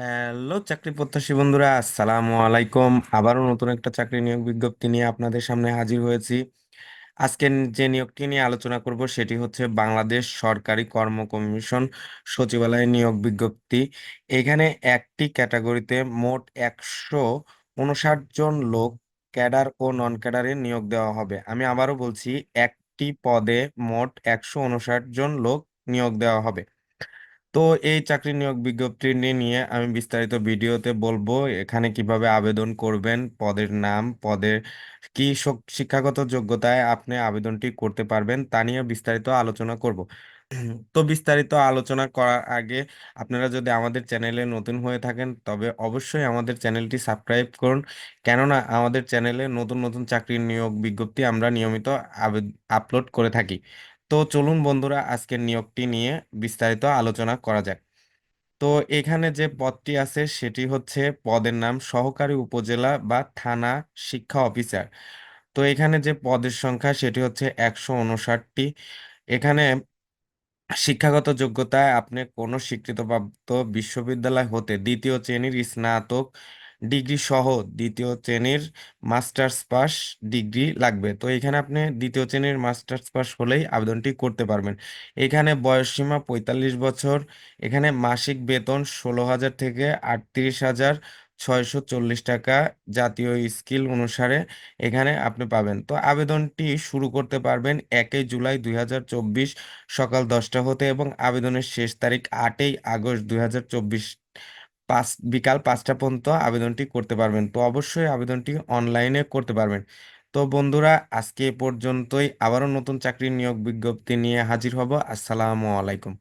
Hello, চাকরি প্রত্যাশী বন্ধুরা, আসসালামু আলাইকুম। আবারও নতুন একটা চাকরি নিয়োগ বিজ্ঞপ্তি নিয়ে আপনাদের সামনে হাজির হয়েছি। আজকে যে নিয়োগটি নিয়ে আলোচনা করব সেটি হচ্ছে বাংলাদেশ সরকারি কর্ম কমিশন সচিবালয়ের নিয়োগ বিজ্ঞপ্তি। এখানে একটি ক্যাটাগরিতে মোট একশো উনষাট জন লোক ক্যাডার ও নন ক্যাডারে নিয়োগ দেওয়া হবে। আমি আবারও বলছি, একটি পদে মোট একশো উনষাট জন লোক নিয়োগ দেওয়া হবে। তো এই চাকরি নিয়োগ বিজ্ঞপ্তি নিয়ে আমি বিস্তারিত ভিডিওতে বলব এখানে কীভাবে আবেদন করবেন, পদের নাম, পদের কি শিক্ষাগত যোগ্যতায় আপনি আবেদনটি করতে পারবেন তা নিয়ে বিস্তারিত আলোচনা করব। তো বিস্তারিত আলোচনা করার আগে আপনারা যদি আমাদের চ্যানেলে নতুন হয়ে থাকেন তবে অবশ্যই আমাদের চ্যানেলটি সাবস্ক্রাইব করুন। কেননা আমাদের চ্যানেলে নতুন নতুন চাকরির নিয়োগ বিজ্ঞপ্তি আমরা নিয়মিত আপলোড করে থাকি। তো চলুন বন্ধুরা, আজকের নিয়োগটি নিয়ে বিস্তারিত আলোচনা করা যাক। তো এখানে যে পদটি আছে, সেটি হচ্ছে পদের নাম সহকারী উপজেলা বা থানা শিক্ষা অফিসার। তো এখানে যে পদের সংখ্যা, সেটি হচ্ছে একশো উনষাটটি। এখানে শিক্ষাগত যোগ্যতায় আপনি কোনো স্বীকৃতপ্রাপ্ত বিশ্ববিদ্যালয় হতে দ্বিতীয় শ্রেণির স্নাতক ডিগ্রি সহ দ্বিতীয় শ্রেণির মাস্টার্স পাস ডিগ্রি লাগবে। তো এখানে আপনি দ্বিতীয় শ্রেণির মাস্টার্স পাস হলেই আবেদনটি করতে পারবেন। এখানে বয়সসীমা পঁয়তাল্লিশ বছর, এখানে মাসিক বেতন ষোলো হাজার থেকে আটত্রিশ হাজার ছয়শো চল্লিশ টাকা, জাতীয় স্কিল অনুসারে এখানে আপনি পাবেন। তো আবেদনটি শুরু করতে পারবেন একই জুলাই দুই হাজার চব্বিশ সকাল দশটা হতে এবং আবেদনের শেষ তারিখ আটই আগস্ট দুই হাজার চব্বিশ পাঁচ, বিকাল পাঁচটা পর্যন্ত আবেদনটি করতে পারবেন। তো অবশ্যই আবেদনটি অনলাইনে করতে পারবেন। তো বন্ধুরা, আজকে এ পর্যন্তই। আবারও নতুন চাকরির নিয়োগ বিজ্ঞপ্তি নিয়ে হাজির হব। আসসালামু আলাইকুম।